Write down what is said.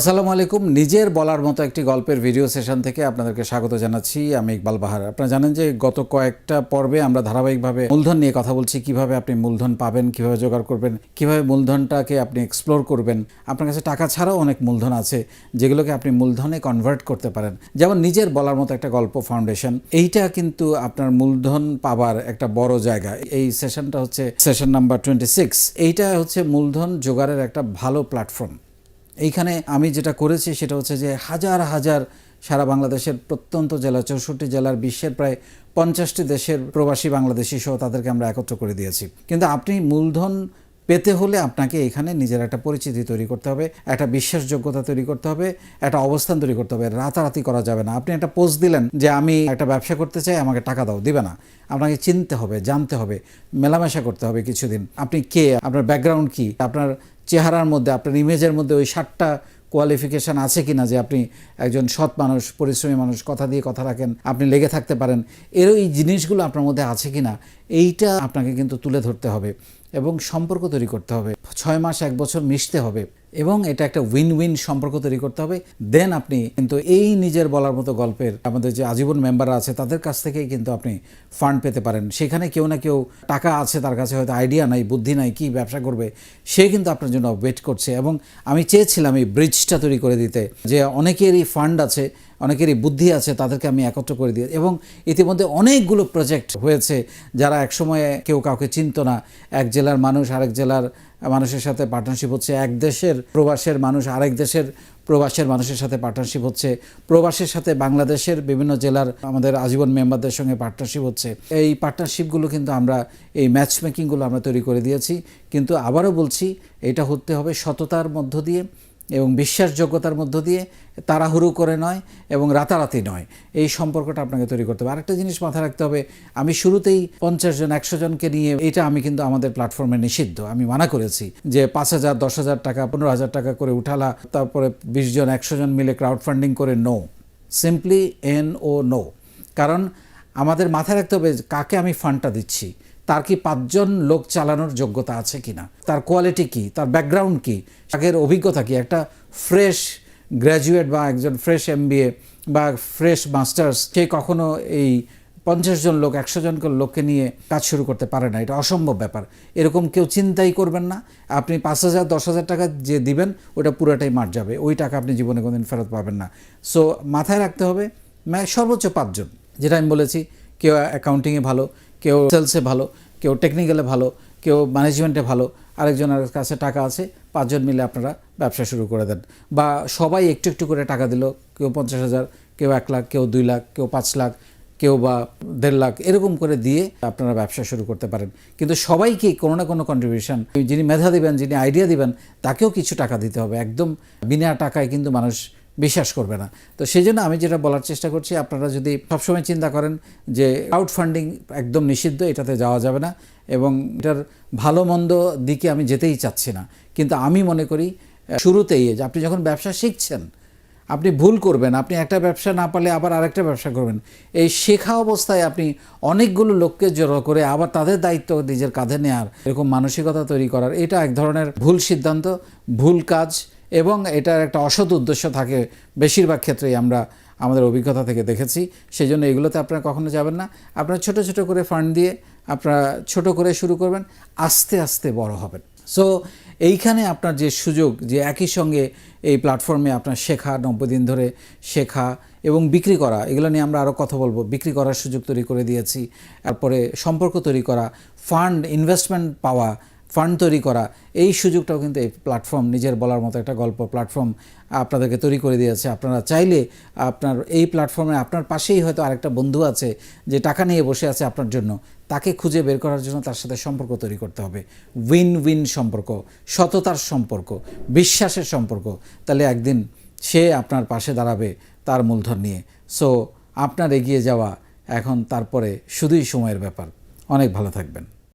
আসসালামু আলাইকুম। নিজের বলার মতো একটি গল্পের ভিডিও সেশন থেকে আপনাদেরকে স্বাগত জানাচ্ছি। আমি ইকবাল বাহার। আপনারা জানেন যে গত কয়েকটা পর্বে আমরা ধারাবাহিকভাবে মূলধন নিয়ে কথা বলছি। কীভাবে আপনি মূলধন পাবেন, কীভাবে জোগাড় করবেন, কীভাবে মূলধনটাকে আপনি এক্সপ্লোর করবেন। আপনার কাছে টাকা ছাড়াও অনেক মূলধন আছে, যেগুলোকে আপনি মূলধনে কনভার্ট করতে পারেন। যেমন নিজের বলার মতো একটা গল্প ফাউন্ডেশন এইটা কিন্তু আপনার মূলধন পাবার একটা বড় জায়গা। এই সেশনটা হচ্ছে সেশন নাম্বার টোয়েন্টি সিক্স এইটা হচ্ছে মূলধন জোগাড়ের একটা ভালো প্ল্যাটফর্ম এইখানে আমি যেটা করেছি সেটা হচ্ছে যে হাজার হাজার সারা বাংলাদেশের প্রত্যন্ত জেলা চৌষট্টি জেলার বিশ্বের প্রায় পঞ্চাশটি দেশের প্রবাসী বাংলাদেশি সহ তাদেরকে আমরা একত্র করে দিয়েছি। কিন্তু আপনি মূলধন পেতে হলে আপনাকে এখানে নিজের একটা পরিচিতি তৈরি করতে হবে, একটা বিশ্বাসযোগ্যতা তৈরি করতে হবে, একটা অবস্থান তৈরি করতে হবে। রাতারাতি করা যাবে না। আপনি একটা পোস্ট দিলেন যে, আমি একটা ব্যবসা করতে চাই, আমাকে টাকা দাও। দিবে না। আপনাকে চিনতে হবে, জানতে হবে, মেলামেশা করতে হবে কিছুদিন। আপনি কে? আপনার ব্যাকগ্রাউন্ড কি? আপনার চেহারার মধ্যে, আপনার ইমেজের মধ্যে ওই সাতটা কোয়ালিফিকেশান আছে কিনা যে, আপনি একজন সৎ মানুষ, পরিশ্রমী মানুষ, কথা দিয়ে কথা রাখেন, আপনি লেগে থাকতে পারেন। এর এই জিনিসগুলো আপনার মধ্যে আছে কিনা? এইটা আপনাকে কিন্তু তুলে ধরতে হবে এবং সম্পর্ক তৈরি করতে হবে। ছয় মাস, এক বছর মিশতে হবে এবং এটা একটা উইন উইন সম্পর্ক তৈরি করতে হবে। দেন আপনি কিন্তু এই নিজের বলার মতো গল্পের আমাদের যে আজীবন মেম্বাররা আছে, তাদের কাছ থেকেই কিন্তু আপনি ফান্ড পেতে পারেন। সেখানে কেউ না কেউ টাকা আছে, তার কাছে হয়তো আইডিয়া নাই, বুদ্ধি নাই, কি ব্যবসা করবে, সে কিন্তু আপনার জন্য ওয়েট করছে। এবং আমি চেয়েছিলাম এই ব্রিজটা তৈরি করে দিতে যে অনেকেরই ফান্ড আছে অনেকেরই বুদ্ধি আছে, তাদেরকে আমি একত্র করে দিয়ে এবং ইতিমধ্যে অনেকগুলো প্রজেক্ট হয়েছে যারা একসময়ে কেউ কাউকে চিনত না। এক জেলার মানুষ আরেক জেলার মানুষের সাথে পার্টনারশিপ হচ্ছে, এক দেশের প্রবাসের মানুষ আরেক দেশের প্রবাসের মানুষের সাথে পার্টনারশিপ হচ্ছে, প্রবাসের সাথে বাংলাদেশের বিভিন্ন জেলার আমাদের আজীবন মেম্বারদের সঙ্গে পার্টনারশিপ হচ্ছে। এই পার্টনারশিপগুলো কিন্তু আমরা, এই ম্যাচ মেকিংগুলো আমরা তৈরি করে দিয়েছি। কিন্তু আবারও বলছি, এটা হতে হবে সততার মধ্য দিয়ে। এবং বিশ্বাসযোগ্যতার মধ্য দিয়ে তাড়াহুড়ো করে নয় এবং রাতারাতি নয়। এই সম্পর্কটা আপনাকে তৈরি করতে হবে। আরেকটা জিনিস মাথায় রাখতে হবে, আমি শুরুতেই পঞ্চাশ জন, একশো জনকে নিয়ে এটা আমি কিন্তু আমাদের প্ল্যাটফর্মে নিষিদ্ধ। আমি মানা করেছি যে পাঁচ হাজার, দশ হাজার টাকা, পনেরো হাজার টাকা করে উঠালা, তারপরে বিশ জন, একশো জন মিলে ক্রাউড ফান্ডিং করে no simply N O no কারণ আমাদের মাথায় রাখতে হবে কাকে আমি ফান্ডটা দিচ্ছি। তার কি পাঁচজন লোক চালানোর যোগ্যতা আছে কি না তার কোয়ালিটি কি? তার ব্যাকগ্রাউন্ড কি? আগের অভিজ্ঞতা কি? একটা ফ্রেশ গ্র্যাজুয়েট বা একজন ফ্রেশ এমবিএ বা ফ্রেশ মাস্টার্স সে কখনো এই পঞ্চাশ জন লোক, একশো জন লোককে নিয়ে কাজ শুরু করতে পারে না। এটা অসম্ভব ব্যাপার। এরকম কেউ চিন্তাই করবেন না। আপনি পাঁচ হাজার, দশ হাজার টাকা যে দিবেন, ওটা পুরোটাই মার যাবে। ওই টাকা আপনি জীবনে কোনোদিন ফেরত পাবেন না। সো মাথায় রাখতে হবে সর্বোচ্চ পাঁচজন, যেটা আমি বলেছি, কেউ অ্যাকাউন্টিংয়ে ভালো কেউ সেলসে ভালো, কেউ টেকনিক্যালে ভালো, কেউ ম্যানেজমেন্টে ভালো, আরেকজনের কাছে টাকা আছে, পাঁচজন মিলে আপনারা ব্যবসা শুরু করে দেন। বা সবাই একটু একটু করে টাকা দিল, কেউ পঞ্চাশ হাজার, কেউ এক লাখ, কেউ দুই লাখ, কেউ পাঁচ লাখ, কেউ বা দেড় লাখ, এরকম করে দিয়ে আপনারা ব্যবসা শুরু করতে পারেন। কিন্তু সবাইকে কোনো না কোনো কন্ট্রিবিউশন যিনি মেধা দিবেন, যিনি আইডিয়া দিবেন, তাকেও কিছু টাকা দিতে হবে। একদম বিনা টাকায় কিন্তু মানুষ বিশ্বাস করবে না। তো সেই জন্য আমি যেটা বলার চেষ্টা করছি, আপনারা যদি সবসময় চিন্তা করেন যে ক্রাউড ফান্ডিং একদম নিষিদ্ধ, এটাতে যাওয়া যাবে না এবং এটার ভালো মন্দ দিকে আমি যেতেই চাচ্ছি না। কিন্তু আমি মনে করি শুরুতেই যে আপনি যখন ব্যবসা শিখছেন, আপনি ভুল করবেন, আপনি একটা ব্যবসা না পারলে আবার আরেকটা ব্যবসা করবেন। এই শেখা অবস্থায় আপনি অনেকগুলো লোককে জড়ো করে আবার তাদের দায়িত্ব নিজের কাঁধে নেওয়ার এরকম মানসিকতা তৈরি করার, এটা এক ধরনের ভুল সিদ্ধান্ত, ভুল কাজ এবং এটার একটা অসৎ উদ্দেশ্য থাকে বেশিরভাগ ক্ষেত্রেই আমরা আমাদের অভিজ্ঞতা থেকে দেখেছি। সেই জন্য এগুলোতে আপনারা কখনো যাবেন না। আপনারা ছোট ছোট করে ফান্ড দিয়ে আপনারা ছোট করে শুরু করবেন, আস্তে আস্তে বড় হবেন। সো এইখানে আপনার যে সুযোগ, যে একই সঙ্গে এই প্ল্যাটফর্মে আপনার শেখা, নব্বই দিন ধরে শেখা এবং বিক্রি করা, এগুলো নিয়ে আমরা আরও কথা বলব। বিক্রি করার সুযোগ তৈরি করে দিয়েছি। তারপরে সম্পর্ক তৈরি করা, ফান্ড ইনভেস্টমেন্ট পাওয়া ফান্ড তৈরি করা, এই সুযোগটাও কিন্তু এই প্ল্যাটফর্ম নিজের বলার মতো একটা গল্প প্ল্যাটফর্ম আপনাদেরকে তৈরি করে দিয়েছে। আপনারা চাইলে আপনার এই প্ল্যাটফর্মে আপনার পাশেই হয়তো আরেকটা বন্ধু আছে যে টাকা নিয়ে বসে আছে আপনার জন্য। তাকে খুঁজে বের করার জন্য তার সাথে সম্পর্ক তৈরি করতে হবে। উইন উইন সম্পর্ক, সততার সম্পর্ক, বিশ্বাসের সম্পর্ক। তাহলে একদিন সে আপনার পাশে দাঁড়াবে তার মূলধন নিয়ে। সো আপনার এগিয়ে যাওয়া এখন তারপরে শুধুই সময়ের ব্যাপার। অনেক ভালো থাকবেন।